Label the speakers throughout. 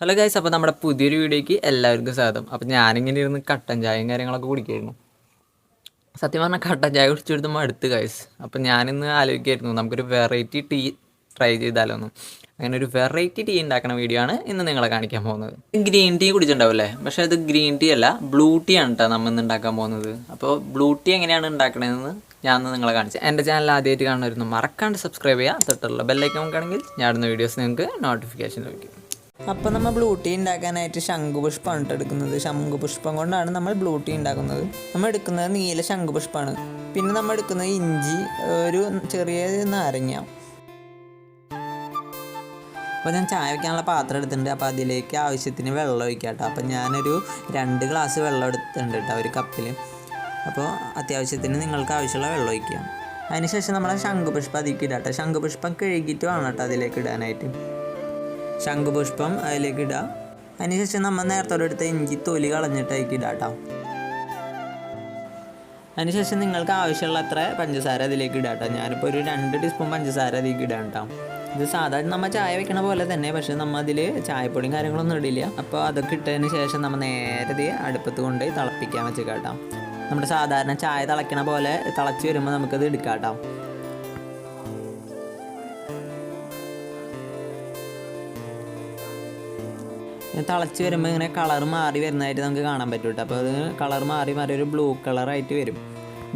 Speaker 1: Hello guys അപ്പോൾ നമ്മുടെ പുതിയൊരു വീഡിയോയ്ക്ക് എല്ലാവർക്കും സ്വാഗതം. അപ്പോൾ ഞാനിങ്ങനെ ഇരുന്ന് കട്ടൻ ചായയും കാര്യങ്ങളൊക്കെ കുടിക്കായിരുന്നു. സത്യം പറഞ്ഞാൽ കട്ടൻ ചായ കുടിച്ചെടുത്ത് മടുത്ത് ഗൈസ് അപ്പോൾ ഞാനിന്ന് ആലോചിക്കായിരുന്നു നമുക്കൊരു വെറൈറ്റി ടീ ട്രൈ ചെയ്താലോ ഒന്ന് അങ്ങനെ ഒരു വെറൈറ്റി ടീ ഉണ്ടാക്കുന്ന വീഡിയോ ആണ് ഇന്ന് നിങ്ങളെ കാണിക്കാൻ പോകുന്നത്. ഗ്രീൻ ടീ കുടിച്ചിട്ടുണ്ടാവില്ലേ പക്ഷേ അത് ഗ്രീൻ ടീ അല്ല ബ്ലൂ ടീ ആണ് കേട്ടോ നമ്മൾ ഇന്ന് ഉണ്ടാക്കാൻ പോകുന്നത്. അപ്പോൾ ബ്ലൂ ടീ എങ്ങനെയാണ് ഉണ്ടാക്കണതെന്ന് ഞാൻ നിങ്ങളെ കാണിച്ചു എന്റെ ചാനൽ ആദ്യമായിട്ട് കാണുമായിരുന്നു മറക്കാണ്ട് സബ്സ്ക്രൈബ് ചെയ്യുക. തൊട്ടുള്ള ബെല്ലൈക്കൺ നോക്കുകയാണെങ്കിൽ ഞാൻ ഇടുന്ന വീഡിയോസ് നിങ്ങൾക്ക് നോട്ടിഫിക്കേഷൻ ലഭിക്കും.
Speaker 2: അപ്പോൾ നമ്മൾ ബ്ലൂ ടീ ഉണ്ടാക്കാനായിട്ട് ശംഖുപുഷ്പമാണ് എടുക്കുന്നത്. ശംഖുപുഷ്പം കൊണ്ടാണ് നമ്മൾ ബ്ലൂ ടീ ഉണ്ടാക്കുന്നത്. നമ്മൾ എടുക്കുന്നത് നീല ശംഖുപുഷ്പമാണ് പിന്നെ നമ്മൾ എടുക്കുന്നത് ഇഞ്ചി ഒരു ചെറിയ നാരങ്ങ. അപ്പോൾ ഞാൻ ചായ വയ്ക്കാനുള്ള പാത്രം എടുത്തിട്ടുണ്ട്. അപ്പോൾ അതിലേക്ക് ആവശ്യത്തിന് വെള്ളം ഒഴിക്കാം കേട്ടോ അപ്പോൾ ഞാനൊരു രണ്ട് ഗ്ലാസ് വെള്ളം എടുത്തിട്ടുണ്ട് കേട്ടോ ഒരു കപ്പിൽ അപ്പോൾ അത്യാവശ്യത്തിന് നിങ്ങൾക്ക് ആവശ്യമുള്ള വെള്ളം ഒഴിക്കാം. അതിനുശേഷം നമ്മൾ ശംഖുപുഷ്പം അതിലേക്ക് ഇടാം കേട്ടോ ശംഖുപുഷ്പം കഴുകിയിട്ട് വേണം കേട്ടോ അതിലേക്ക് ഇടാനായിട്ട്. ശംഖുപുഷ്പം അതിലേക്ക് ഇടുക അതിനുശേഷം നമ്മൾ നേരത്തോടെ എടുത്ത ഇഞ്ചി തൊലി കളഞ്ഞിട്ട് അതിലേക്ക് ഇടാം കേട്ടോ അതിനുശേഷം നിങ്ങൾക്ക് ആവശ്യമുള്ള അത്ര പഞ്ചസാര അതിലേക്ക് ഇടാം കേട്ടോ ഞാനിപ്പോൾ ഒരു രണ്ട് ടീസ്പൂൺ പഞ്ചസാര അതിലേക്ക് ഇടാം കേട്ടോ ഇത് സാധാരണ നമ്മൾ ചായ വെക്കണ പോലെ തന്നെ പക്ഷേ നമ്മൾ അതിൽ ചായപ്പൊടിയും കാര്യങ്ങളൊന്നും ഇടില്ല. അപ്പോൾ അതൊക്കെ ഇട്ടതിന് ശേഷം നമ്മൾ നേരത്തെ അടുപ്പത്ത് കൊണ്ട് തിളപ്പിക്കാൻ വെച്ചേക്കാം കേട്ടോ നമ്മുടെ സാധാരണ ചായ തിളയ്ക്കണ പോലെ തിളച്ച് വരുമ്പോൾ നമുക്കത് എടുക്കാം കേട്ടോ തിളച്ച് വരുമ്പോൾ ഇങ്ങനെ കളർ മാറി വരുന്നതായിട്ട് നമുക്ക് കാണാൻ പറ്റും കേട്ടോ അപ്പോൾ അത് കളർ മാറി മാറി ഒരു ബ്ലൂ കളറായിട്ട് വരും.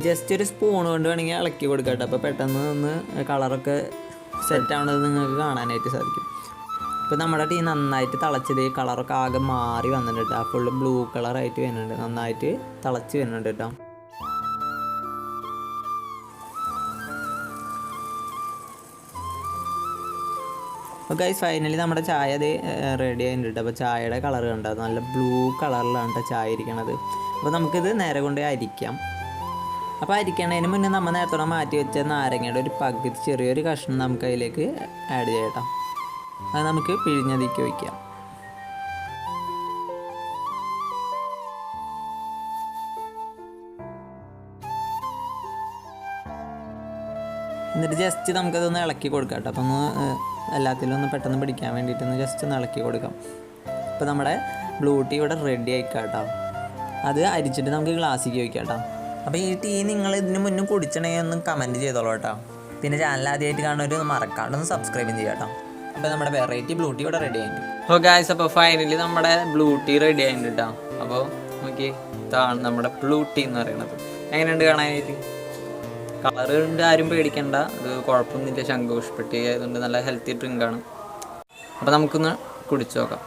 Speaker 2: ജസ്റ്റ് ഒരു സ്പൂൺ കൊണ്ട് വേണമെങ്കിൽ ഇളക്കി കൊടുക്കാം കേട്ടോ അപ്പോൾ പെട്ടെന്ന് ഒന്ന് കളറൊക്കെ സെറ്റ് ആവുന്നത് നിങ്ങൾക്ക് കാണാനായിട്ട് സാധിക്കും. ഇപ്പോൾ നമ്മുടെ ടീ നന്നായിട്ട് തിളച്ചത് കളറൊക്കെ ആകെ മാറി വന്നിട്ടുണ്ട് ആ ഫുള്ള് ബ്ലൂ കളറായിട്ട് വരുന്നുണ്ട്. നന്നായിട്ട് തിളച്ച് വരുന്നുണ്ട് കേട്ടോ അപ്പോൾ ഗൈസ് ഫൈനലി നമ്മുടെ ചായ അത് റെഡി ആയിട്ടുണ്ട്. അപ്പോൾ ചായയുടെ കളർ കണ്ടത് നല്ല ബ്ലൂ കളറിലാണ് കേട്ടോ ചായ ഇരിക്കണത്. അപ്പോൾ നമുക്കിത് നേരെ കൊണ്ട് അരിക്കാം. അപ്പോൾ അരിക്കണതിന് മുന്നേ നമ്മൾ നേരത്തോടെ മാറ്റി വെച്ച നാരങ്ങയുടെ ഒരു പകുതി ചെറിയൊരു കഷ്ണം നമുക്ക് അതിലേക്ക് ആഡ് ചെയ്യട്ടോ. അത് നമുക്ക് പിഴിഞ്ഞതിക്ക് വയ്ക്കാം എന്നിട്ട് ജസ്റ്റ് നമുക്കതൊന്ന് ഇളക്കി കൊടുക്കാം കേട്ടോ അപ്പം ഒന്ന് എല്ലാത്തിലും ഒന്ന് പെട്ടെന്ന് പിടിക്കാൻ വേണ്ടിയിട്ടൊന്ന് ജസ്റ്റ് ഒന്ന് ഇളക്കി കൊടുക്കാം. അപ്പോൾ നമ്മുടെ ബ്ലൂ ടീ ഇവിടെ റെഡി ആയിക്കാട്ടോ. കേട്ടോ അത് അരിച്ചിട്ട് നമുക്ക് ഗ്ലാസ്സിലേക്ക് വയ്ക്കാം കേട്ടോ അപ്പോൾ ഈ ടീ നിങ്ങൾ ഇതിന് മുന്നേ കുടിച്ചിട്ടുണ്ടെങ്കിൽ ഒന്ന് കമന്റ് ചെയ്തോളൂ കേട്ടോ. പിന്നെ ചാനൽ ആദ്യമായിട്ട് കാണുന്നവർ ഒന്ന് സബ്സ്ക്രൈബും ചെയ്യാം കേട്ടോ. അപ്പോൾ നമ്മുടെ വെറൈറ്റി ബ്ലൂ ടീ ഇവിടെ റെഡി ആയിട്ടുണ്ട്.
Speaker 1: ഓ ഗായ്സ് അപ്പോൾ ഫൈനലി നമ്മുടെ ബ്ലൂ ടീ റെഡി ആയിട്ടുണ്ട് കേട്ടോ. അപ്പോൾ നോക്കി ഇതാണ് നമ്മുടെ ബ്ലൂ ടീ എന്ന് പറയുന്നത്. എങ്ങനെയുണ്ട് കാണാനായിട്ട്? കളർ കൊണ്ട് ആരും പേടിക്കണ്ട. അത് കുഴപ്പമൊന്നുമില്ല. ശംഖുഷ്പെട്ടി ആയതുകൊണ്ട് നല്ല ഹെൽത്തി ഡ്രിങ്ക് ആണ്. അപ്പോൾ നമുക്കൊന്ന് കുടിച്ചു നോക്കാം.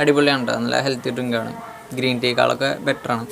Speaker 1: അടിപൊളിയാണ് കേട്ടോ നല്ല ഹെൽത്തി ഡ്രിങ്കാണ് ഗ്രീൻ ടീക്കാളൊക്കെ ബെറ്ററാണ്